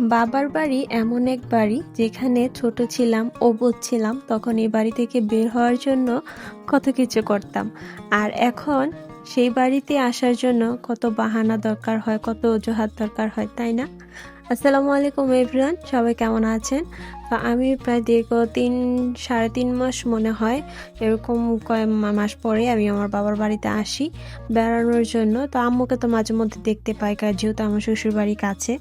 বাবার বাড়ি এমন এক বাড়ি যেখানে ছোট ছিলাম ও ছিলাম, তখন এই বাড়ি থেকে বের হওয়ার জন্য কত কিছু করতাম। আর এখন সেই বাড়িতে আসার জন্য কত বাহানা দরকার হয়, কত অজুহাত দরকার হয়, তাই না? আসসালামু আলাইকুম এভরিওয়ান, সবাই কেমন আছেন? আমি প্রায় দীর্ঘ তিন, সাড়ে তিন মাস মনে হয়, এরকম কয়েক মাস পরে আমি আমার বাবার বাড়িতে আসি বেড়ানোর জন্য। তো আম্মুকে তো মাঝে মধ্যে দেখতে পাই, কারণ যেহেতু আমার শ্বশুর বাড়ি কাছে।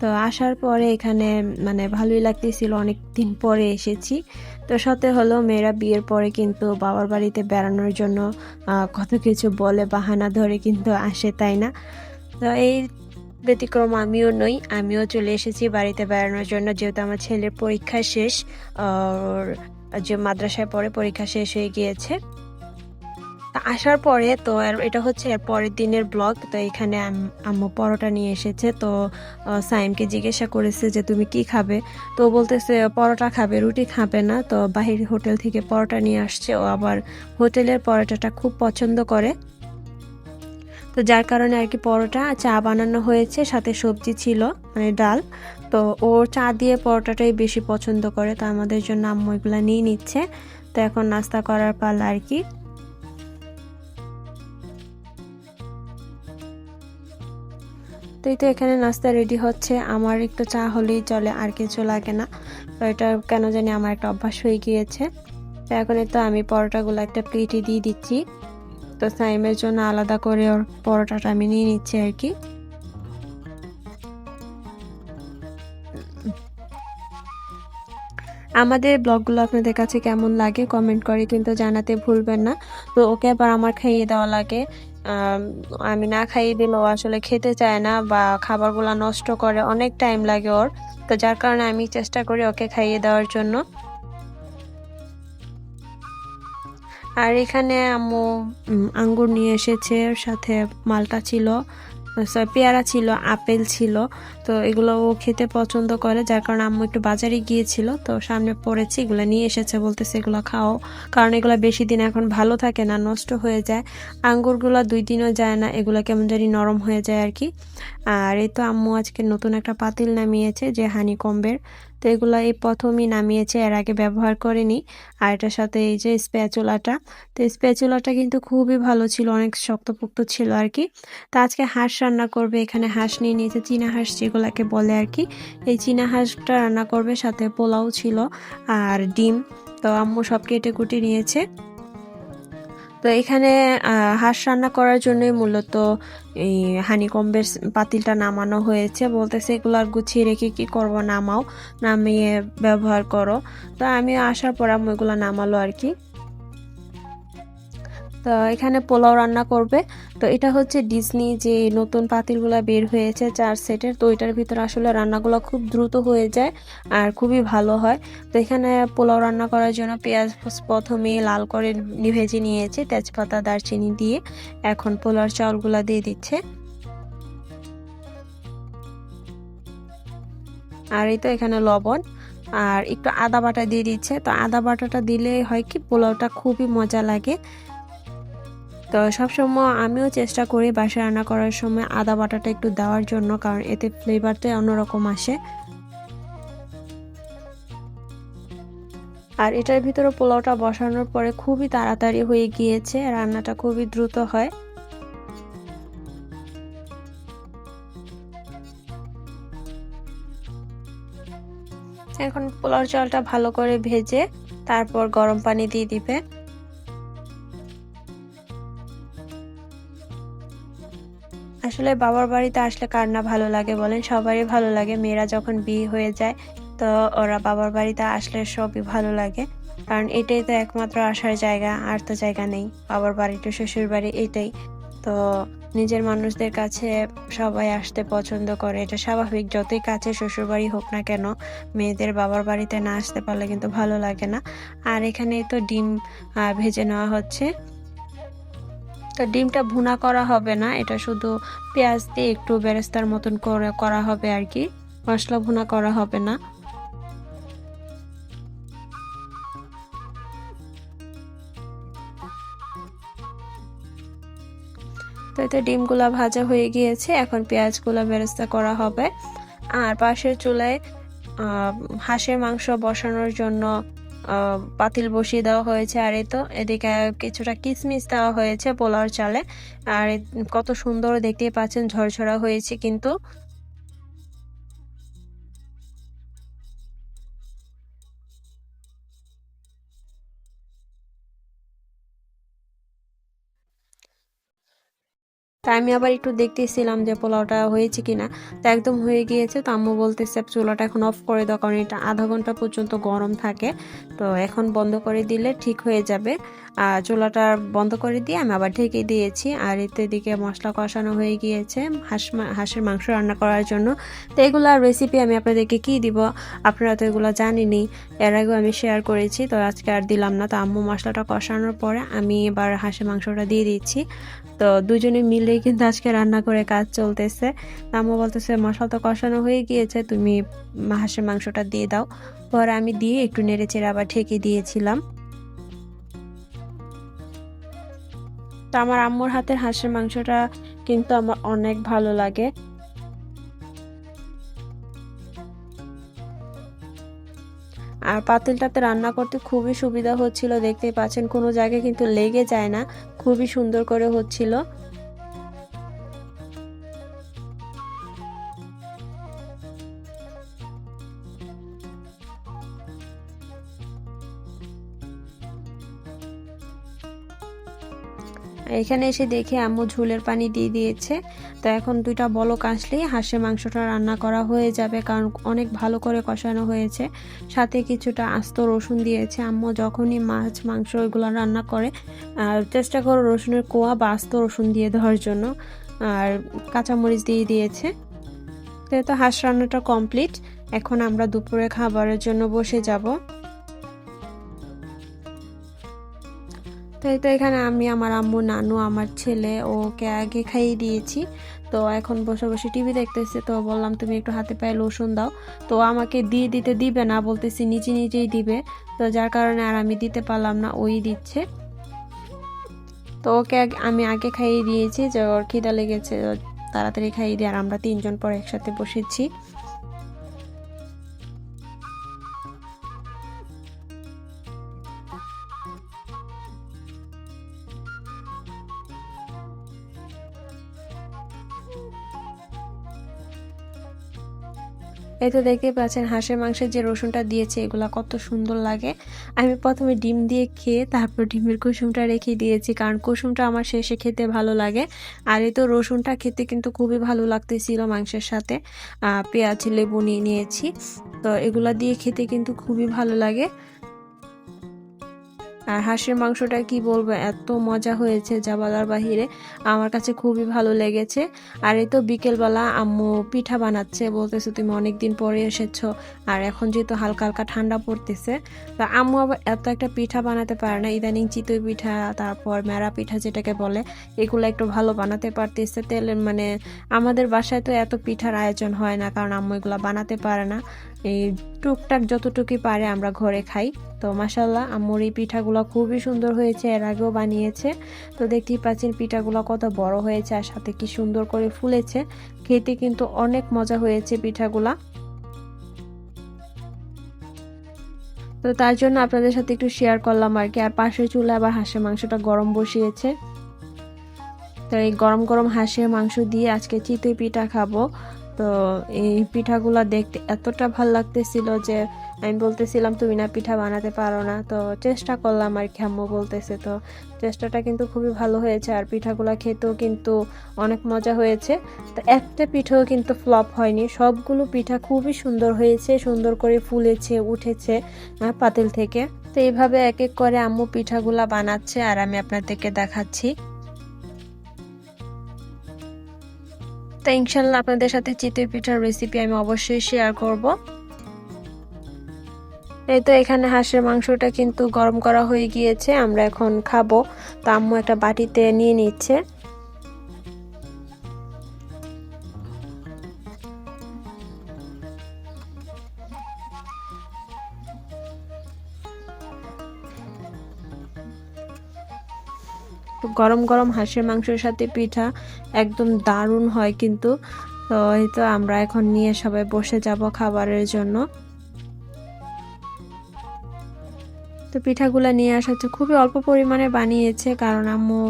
তো আসার পরে এখানে মানে ভালোই লাগতেছিল অনেক দিন পরে এসেছি। তো সাথে হলো মেয়েরা বিয়ের পরে কিন্তু বাবার বাড়িতে বেড়ানোর জন্য কত কিছু বলে, বাহানা ধরে কিন্তু আসে, তাই না? তো এই ব্যতিক্রম আমিও নই, আমিও চলে এসেছি বাড়িতে বেড়ানোর জন্য। যেহেতু আমার ছেলের পরীক্ষা শেষ যে মাদ্রাসায় পড়ে, পরীক্ষা শেষ হয়ে গিয়েছে। আসার পরে তো এটা হচ্ছে পরের দিনের ব্লগ, তো এখানে আম- আম্মু পরোটা নিয়ে এসেছে। তো সাইমকে জিজ্ঞাসা করেছে যে, তুমি কি খাবে? তো বলতেছে, পরোটা খাবে, রুটি খাবে না। তো বাহির হোটেল থেকে পরোটা নিয়ে আসছে। ও আবার হোটেলের পরোটাটা খুব পছন্দ করে। তো যার কারণে আর কি পরোটা চা বানানো হয়েছে, সাথে সবজি ছিল মানে ডাল। তো ও চা দিয়ে পরোটাটাই বেশি পছন্দ করে, তো আমাদের জন্য আম্মু এগুলা নিয়ে নিচ্ছে। তো এখন নাস্তা করার পালা আর কি। তো এই তো এখানে নাস্তা রেডি হচ্ছে। আমার একটু চা হলেই চলে, আর কিছু লাগে না। তো এটা কেন জানি আমার একটা অভ্যাস হয়ে গিয়েছে। তো এখন তো আমি পরোটাগুলো একটা প্লেটে দিয়ে দিচ্ছি। তো সাইমের জন্য আলাদা করে ওর পরোটাটা আমি নিয়ে নিচ্ছি আর কি। আমাদের ব্লগগুলো আপনাদের কাছে কেমন লাগে কমেন্ট করে কিন্তু জানাতে ভুলবেন না। তো ওকে আবার আমার খাইয়ে দেওয়া লাগে। আমি না খাইয়ে দিলেও আসলে খেতে চায় না বা খাবারগুলো নষ্ট করে, অনেক টাইম লাগে ওর। তো যার কারণে আমি চেষ্টা করি ওকে খাইয়ে দেওয়ার জন্য। আর এখানে আম্মু আঙ্গুর নিয়ে এসেছে সাথে মালটা ছিল পেয়ারা ছিল, আপেল ছিল। তো এগুলো ও খেতে পছন্দ করে, যার কারণে আম্মু একটু বাজারে গিয়েছিল। তো সামনে পড়েছি, এগুলো নিয়ে এসেছে, বলতেছে এগুলো খাও। কারণ এগুলো বেশি দিন এখন ভালো থাকে না, নষ্ট হয়ে যায়। আঙ্গুরগুলো দুই দিনও যায় না, এগুলো কেমন জানি নরম হয়ে যায় আর কি। আর এই তো আম্মু আজকে নতুন একটা পাতিল নামিয়েছে, যে হানি কম্বের তো এগুলো এই প্রথমই নামিয়েছে, এর আগে ব্যবহার করেনি। আর এটার সাথে এই যে স্প্যাচুলাটা, তো স্প্যাচুলাটা কিন্তু খুবই ভালো ছিল, অনেক শক্তপোক্ত ছিল আর কি। তা আজকে হাঁস রান্না করবে, এখানে হাঁস নিয়ে নিয়েছে চীনা হাঁস যেগুলাকে বলে আর কি। এই চীনা হাঁসটা রান্না করবে, সাথে পোলাও ছিল আর ডিম। তো আম্মু সব কেটে কুটে নিয়েছে। তো এখানে হাঁস রান্না করার জন্যই মূলত এই হানিকম্বের পাতিলটা নামানো হয়েছে। বলতেছে, এগুলো আর গুছিয়ে রেখে কি করব? নামাও, নামিয়ে ব্যবহার করো। তো আমি আসার পর আমি এগুলো নামালো আর কি। তো এখানে পোলাও রান্না করবে। তো এটা হচ্ছে ডিজনি যে নতুন পাতিলগুলো বের হয়েছে চার সেটের, তো এটার ভিতরে আসলে রান্নাগুলো খুব দ্রুত হয়ে যায় আর খুবই ভালো হয়। তো এখানে পোলাও রান্না করার জন্য পেঁয়াজ প্রথমে লাল করে ভেজে নিয়েছে তেজপাতা, দারচিনি দিয়ে। এখন পোলার চাউলগুলো দিয়ে দিচ্ছে। আর এই তো এখানে লবণ আর একটু আদা বাটা দিয়ে দিচ্ছে। তো আদা বাটাটা দিলে হয় কি পোলাওটা খুবই মজা লাগে। তো সবসময় আমিও চেষ্টা করি বাসায় রান্না করার সময় আদা বাটাটা একটু দেওয়ার জন্য, কারণ এতে ফ্লেভারটা অন্যরকম আসে। আর এটার ভিতরে পোলাওটা বসানোর পরে খুবই তাড়াতাড়ি হয়ে গিয়েছে, রান্নাটা খুবই দ্রুত হয়। এখন পোলাও চালটা ভালো করে ভেজে তারপর গরম পানি দিয়ে দিবে। আসলে বাবার বাড়িতে আসলে কার না ভালো লাগে বলেন? সবারই ভালো লাগে। মেয়েরা যখন বিয়ে হয়ে যায়, তো ওরা বাবার বাড়িতে আসলে সবই ভালো লাগে। কারণ এটাই তো একমাত্র আসার জায়গা, আর তো জায়গা নেই। বাবার বাড়ি তো শ্বশুর বাড়ি, এটাই। তো নিজের মানুষদের কাছে সবাই আসতে পছন্দ করে। এটা স্বাভাবিক, যতই কাছে শ্বশুর বাড়ি হোক না কেন, মেয়েদের বাবার বাড়িতে না আসতে পারলে কিন্তু ভালো লাগে না। আর এখানে তো ডিম ভেজে নেওয়া হচ্ছে। তো ডিমটা ভুনা করা হবে না, এটা শুধু পেঁয়াজ দিয়ে একটু বেরেস্তার মতন করে, করা হবে আর কি। মশলা ভুনা করা হবে না। তো এতে ডিমগুলা ভাজা হয়ে গিয়েছে, এখন পেঁয়াজগুলো বেরেস্তা করা হবে। আর পাশের চুলায় হাঁসের মাংস বসানোর জন্য পাতিল বসিয়ে দেওয়া হয়েছে, আর এতো তো এদিকে কিছুটা কিসমিস দেওয়া হয়েছে পোলাওর চালে। আর কত সুন্দর দেখতে পাচ্ছেন ঝরঝরা হয়েছে কিন্তু। তাই আমি আবার একটু দেখতেছিলাম যে পোলাওটা হয়েছে কি না তো একদম হয়ে গিয়েছে, তো আম্মু বলতেছে, চুলাটা এখন অফ করে দাও, কারণ এটা আধা ঘণ্টা পর্যন্ত গরম থাকে। তো এখন বন্ধ করে দিলে ঠিক হয়ে যাবে। আর চুলাটা বন্ধ করে দিয়ে আমি আবার ঢেকে দিয়েছি। আর এতে দিকে মশলা কষানো হয়ে গিয়েছে হাঁস হাঁসের মাংস রান্না করার জন্য। তো এগুলার রেসিপি আমি আপনাদেরকে কি দিব? আপনারা তো এগুলো জানেনই। এর আগেও আমি শেয়ার করেছি, তো আজকে আর দিলাম না। তো আম্মু মশলাটা কষানোর পরে আমি এবার হাঁসের মাংসটা দিয়ে দিচ্ছি। তো দুজনে মিলেই কিন্তু আজকে রান্না করে কাজ চলতেছে। আম্মু বলতেছে, মশলা তো কষানো হয়ে গিয়েছে, তুমি হাঁসের মাংসটা দিয়ে দাও। পরে আমি দিয়ে একটু নেড়ে চেড়ে আবার ঢেকে দিয়েছিলাম। আমার আম্মুর হাতের হাঁসের মাংসটা কিন্তু আমার অনেক ভালো লাগে। আর পাতিলটাতে রান্না করতে খুবই সুবিধা হচ্ছিল, দেখতেই পাচ্ছেন, কোনো জায়গায় কিন্তু লেগে যায় না, খুবই সুন্দর করে হচ্ছিল। এখানে এসে দেখে আম্মু ঝোলের পানি দিয়ে দিয়েছে। তো এখন দুইটা বলক আসলেই হাঁসের মাংসটা রান্না করা হয়ে যাবে কারণ অনেক ভালো করে কষানো হয়েছে। সাথে কিছুটা আস্ত রসুন দিয়েছে। আম্মু যখনই মাছ, মাংস এগুলো রান্না করে, আর চেষ্টা করো রসুনের কোয়া বা আস্ত রসুন দিয়ে দেওয়ার জন্য। আর কাঁচামরিচ দিয়ে দিয়েছে। তো হাঁস রান্নাটা কমপ্লিট, এখন আমরা দুপুরে খাবারের জন্য বসে যাব। তো এই তো এখানে আমি, আমার আম্মু, নানু, আমার ছেলে, ওকে আগে খাইয়ে দিয়েছি। তো এখন বসে বসে টিভি দেখতেছে, তো বললাম, তুমি একটু হাতে পায়ে লোশন দাও। তো আমাকে দিয়ে দিতে দিবে না, বলতেছি নিজে নিজেই দিবে। তো যার কারণে আর আমি দিতে পারলাম না, ওই দিচ্ছে। তো ওকে আমি আগে খাইয়ে দিয়েছি যে ওর খিদা লেগেছে, তাড়াতাড়ি খাইয়ে দিয়ে আর আমরা তিনজন পর একসাথে বসেছি। এই তো দেখতে পাচ্ছেন, হাঁসের মাংসের যে রসুনটা দিয়েছে, এগুলা কত সুন্দর লাগে। আমি প্রথমে ডিম দিয়ে খেয়ে তারপর ডিমের কুসুমটা রেখে দিয়েছি, কারণ কুসুমটা আমার শেষে খেতে ভালো লাগে। আর এই তো রসুনটা খেতে কিন্তু খুবই ভালো লাগতেছিল মাংসের সাথে। পেঁয়াজ, লেবু নিয়ে নিয়েছি। তো এগুলা দিয়ে খেতে কিন্তু খুবই ভালো লাগে। আর হাঁসের মাংসটা কি বলব, এত মজা হয়েছে যা বাহিরে। আমার কাছে খুবই ভালো লেগেছে। আর এই তো বিকেলবেলা আম্মু পিঠা বানাচ্ছে, বলতেছে তুমি অনেক দিন পরে এসেছ। আর এখন যেহেতু হালকা হালকা ঠান্ডা পড়তেছে, তা আম্মু আবার এত একটা পিঠা বানাতে পারে না। ইদানিং চিতই পিঠা, তারপর মেরা পিঠা যেটাকে বলে, এগুলো একটু ভালো বানাতে পারতেছে। তেলের মানে আমাদের বাসায় তো এত পিঠার আয়োজন হয় না, কারণ আম্মু এগুলো বানাতে পারে না। এই টুকটাক যতটুকুই পারে আমরা ঘরে খাই। তো মাসাল্লাহ আম্মুর এই পিঠাগুলো খুবই সুন্দর হয়েছে, এর আগেও বানিয়েছে। তো দেখতেই পাচ্ছেন পিঠাগুলো কত বড় হয়েছে আর সাথে কি সুন্দর করে ফুলেছে। খেতে কিন্তু অনেক মজা হয়েছে পিঠাগুলা। তো তার জন্য আপনাদের সাথে একটু শেয়ার করলাম আর কি। আর পাশের চুলে আবার হাঁসের মাংসটা গরম বসিয়েছে। তো এই গরম গরম হাঁসের মাংস দিয়ে আজকে চিতই পিঠা খাব। তো এই পিঠাগুলো দেখতে এতটা ভালো লাগতেছিল যে আমি বলতেছিলাম, তুমি না পিঠা বানাতে পারো না। তো চেষ্টা করলাম আর কি, আম্মু বলতেছে তো। চেষ্টাটা কিন্তু খুবই ভালো হয়েছে আর পিঠাগুলো খেতেও কিন্তু অনেক মজা হয়েছে। তো একটা পিঠেও কিন্তু ফ্লপ হয়নি। সবগুলো পিঠা খুবই সুন্দর হয়েছে, সুন্দর করে ফুলেছে, উঠেছে পাতিল থেকে। তো এইভাবে এক এক করে আম্মু পিঠাগুলা বানাচ্ছে আর আমি আপনাদেরকে দেখাচ্ছি। তো ইনশাল্লাহ আপনাদের সাথে চিতই পিঠার রেসিপি আমি অবশ্যই শেয়ার করব। এই তো এখানে হাঁসের মাংসটা কিন্তু গরম করা হয়ে গিয়েছে, আমরা এখন খাব। তো আম্মু একটা বাটিতে নিয়ে নিচ্ছে। গরম গরম হাঁসের মাংসের সাথে পিঠা একদম দারুণ হয় কিন্তু। তো এই তো আমরা এখন নিয়ে সবাই বসে যাব খাবারের জন্য। তো পিঠাগুলো নিয়ে আসা হচ্ছে। খুবই অল্প পরিমাণে বানিয়েছে কারণ আম্মু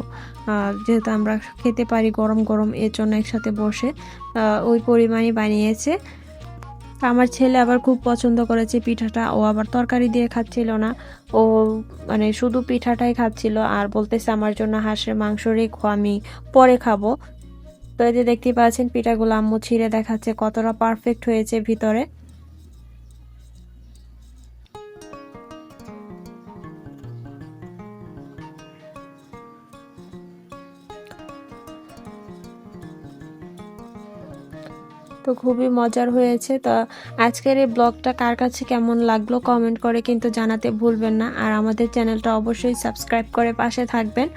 যেহেতু আমরা খেতে পারি গরম গরম এর জন্য একসাথে বসে ওই পরিমাণই বানিয়েছে। তো আমার ছেলে আবার খুব পছন্দ করেছে পিঠাটা। ও আবার তরকারি দিয়ে খাচ্ছিল না। ও মানে শুধু পিঠাটাই খাচ্ছিল আর বলতেছে আমার জন্য হাঁসের মাংস রেখো, আমি পরে খাব। তো এই যে দেখতে পাচ্ছেন পিঠাগুলো আম্মু ছিঁড়ে দেখাচ্ছে, কতটা পারফেক্ট হয়েছে ভিতরে। তো খুবই মজার হয়েছে। তো আজকের এই ব্লগটা কার কাছে কেমন লাগল কমেন্ট করে কিন্তু জানাতে ভুলবেন না। আর আমাদের চ্যানেলটা অবশ্যই সাবস্ক্রাইব করে পাশে থাকবেন।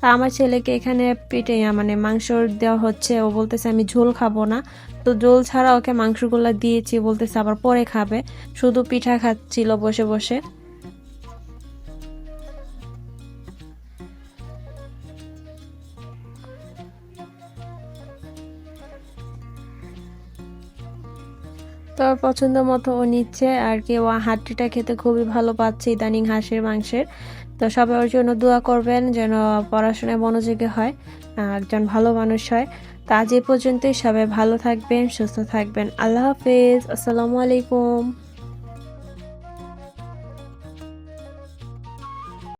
তা আমার ছেলেকে এখানে পেটে মানে মাংস দেওয়া হচ্ছে, ও বলতেছে আমি ঝোল খাব না। তো ঝোল ছাড়া ওকে মাংসগুলো দিয়েছি, বলতেছে আবার পরে খাবে। শুধু পিঠা খাচ্ছিল বসে বসে। তো পছন্দ মতো ও নিচ্ছে আর কি। ও হাড্ডিটা খেতে খুবই ভালো পাচ্ছে ইদানিং হাঁসের, মাংসের। তো সবাই ওর জন্য দোয়া করবেন যেন পড়াশোনায় মনোযোগী হয় একজন ভালো মানুষ হয়। তা আজ এ পর্যন্তই সবাই ভালো থাকবেন, সুস্থ থাকবেন। আল্লাহ হাফেজ। আসসালামু আলাইকুম।